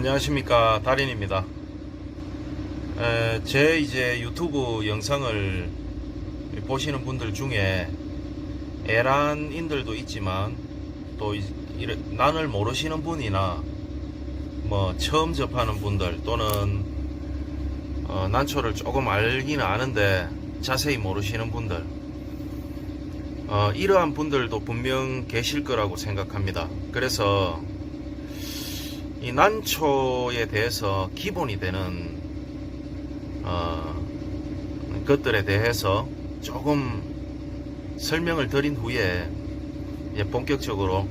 안녕하십니까 달인입니다. 에, 제 이제 유튜브 영상을 보시는 분들 중에 에란인들도 있지만 또 이- 이래- 난을 모르시는 분이나 뭐 처음 접하는 분들 또는 어, 난초를 조금 알기는 아는데 자세히 모르시는 분들 어, 이러한 분들도 분명 계실 거라고 생각합니다. 그래서 이 난초에 대해서 기본이 되는 어, 것들에 대해서 조금 설명을 드린 후에 이제 본격적으로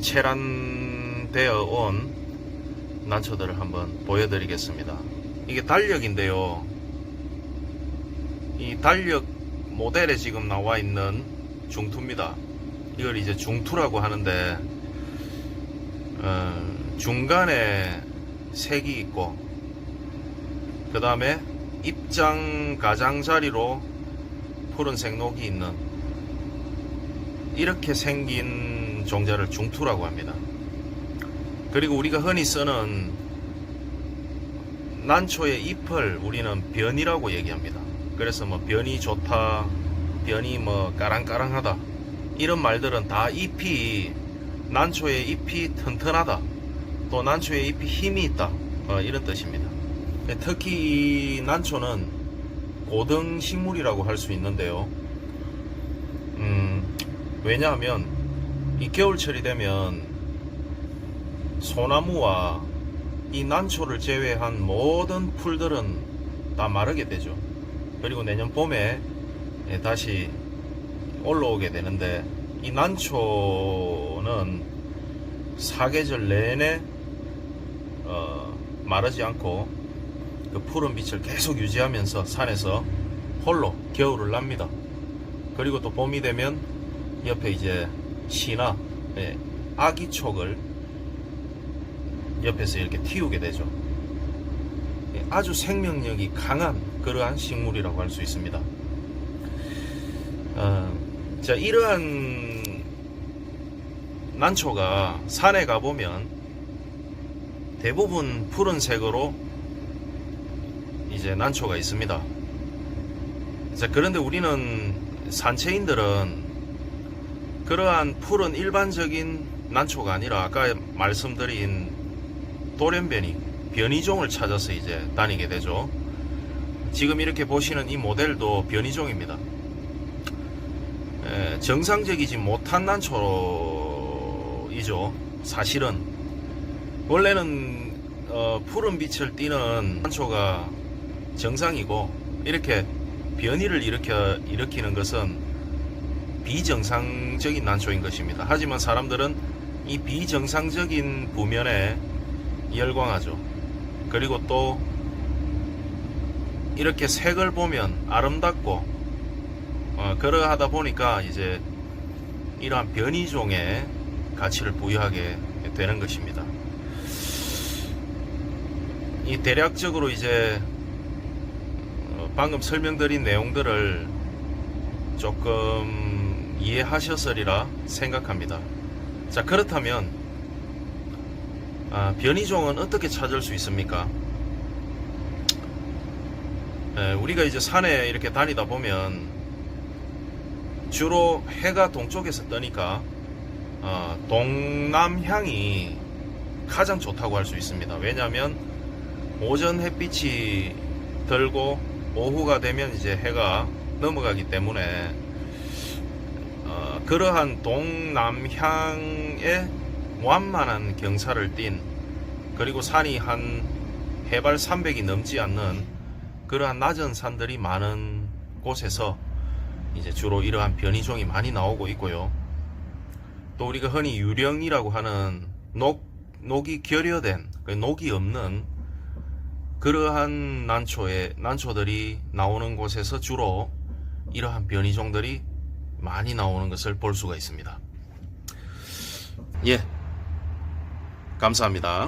체란되어 온 난초들을 한번 보여드리겠습니다. 이게 달력인데요. 이 달력 모델에 지금 나와 있는 중투입니다. 이걸 이제 중투라고 하는데 어, 중간에 색이 있고 그 다음에 입장 가장자리로 푸른색 녹이 있는 이렇게 생긴 종자를 중투라고 합니다. 그리고 우리가 흔히 쓰는 난초의 잎을 우리는 변이라고 얘기합니다. 그래서 뭐 변이 좋다, 변이 뭐 까랑까랑하다 이런 말들은 다 잎이 난초의 잎이 튼튼하다, 또 난초의 잎이 힘이 있다 어, 이런 뜻입니다. 특히 이 난초는 고등 식물이라고 할 수 있는데요. 음, 왜냐하면 이 겨울철이 되면 소나무와 이 난초를 제외한 모든 풀들은 다 마르게 되죠. 그리고 내년 봄에 예, 다시 올라오게 되는데 이 난초는 사계절 내내 어, 마르지 않고 그 푸른 빛을 계속 유지하면서 산에서 홀로 겨울을 납니다. 그리고 또 봄이 되면 옆에 이제 시나 예, 아기촉을 옆에서 이렇게 틔우게 되죠. 예, 아주 생명력이 강한 그러한 식물이라고 할 수 있습니다. 어, 자, 이러한 난초가 산에 가보면 대부분 푸른색으로 이제 난초가 있습니다. 자, 그런데 우리는 산채인들은 그러한 푸른 일반적인 난초가 아니라 아까 말씀드린 돌연변이, 변이종을 찾아서 이제 다니게 되죠. 지금 이렇게 보시는 이 모델도 변이종입니다. 에, 정상적이지 못한 난초 이죠. 사실은 원래는 어, 푸른 빛을 띠는 난초가 정상이고 이렇게 변이를 일으켜 일으키는 것은 비정상적인 난초인 것입니다. 하지만 사람들은 이 비정상적인 부면에 열광하죠. 그리고 또 이렇게 색을 보면 아름답고 어, 그러하다 보니까 이제 이러한 변이종에 가치를 부여하게 되는 것입니다. 이 대략적으로 이제 어, 방금 설명드린 내용들을 조금 이해하셨으리라 생각합니다. 자 그렇다면 아, 변이종은 어떻게 찾을 수 있습니까? 에, 우리가 이제 산에 이렇게 다니다 보면 주로 해가 동쪽에서 뜨니까 어, 동남향이 가장 좋다고 할 수 있습니다. 왜냐하면 오전 햇빛이 들고 오후가 되면 이제 해가 넘어가기 때문에 어, 그러한 동남향의 완만한 경사를 띤 그리고 산이 한 해발 300이 넘지 않는 그러한 낮은 산들이 많은 곳에서 이제 주로 이러한 변이종이 많이 나오고 있고요. 또 우리가 흔히 유령이라고 하는 녹, 녹이 결여된, 그 녹이 없는 그러한 난초에, 난초들이 나오는 곳에서 주로 이러한 변이종들이 많이 나오는 것을 볼 수가 있습니다. 예. 감사합니다.